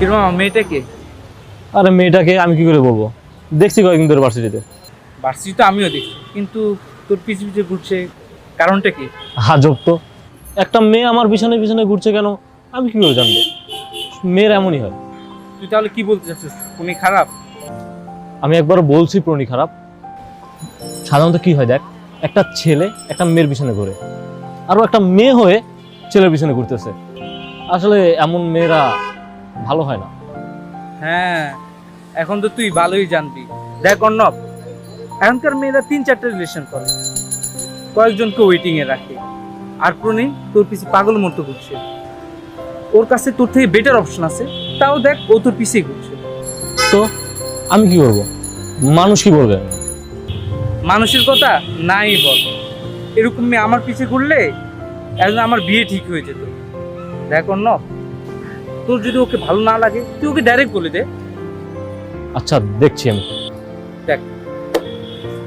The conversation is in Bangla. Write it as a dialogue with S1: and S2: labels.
S1: কীরকম মেয়েটাকে
S2: আরে মেয়েটাকে আমি কি করে বলব? দেখছি কয়েকদিন ধরে ভার্সিটিতে
S1: ভার্সিটি তো আমিও দেখছি কিন্তু তোর পিছু পিছু ঘুরছে কারণটা কি?
S2: হাজব তো। একটা মেয়ে আমার পিছনে পিছনে ঘুরছে কেন? আমি কি করে জানব? মেয়ের এমনই হয়।
S1: তুই তাহলে কি বলতে চাচ্ছিস? উনি খারাপ?
S2: আমি একবার বলছি প্রণী খারাপ। সাধারণত কি হয় দেখ একটা ছেলে একটা মেয়ের পিছনে ঘুরে আরও একটা মেয়ে হয়ে ছেলের পিছনে ঘুরতেছে। আসলে এমন মেয়েরা ভালো হয় না।
S1: হ্যাঁ এখন তো তুই ভালোই জানবি। দেখ অর্ণব এখনকার মেয়েরা তিন চারটে রিলেশন করে। কয়েকজনকে ওয়েটিং এ রাখে। আর প্রণী তোর পিছে পাগল মতো ঘুরছে। ওর কাছে তোর থেকে বেটার অপশন আছে। তাও দেখ ও তোর পিছিয়ে ঘুরছে।
S2: তো আমি কি করব মানুষ কি বলবে?
S1: মানুষের কথা নাই বল। এরকম মেয়ে আমার পিছে ঘুরলে একদম আমার বিয়ে ঠিক হয়ে যেত। দেখ অর্ণব তোর যদি ওকে ভালো না লাগে তুই ওকে ডাইরেক্ট বলে দে।
S2: আচ্ছা দেখছি আমি।
S1: দেখ।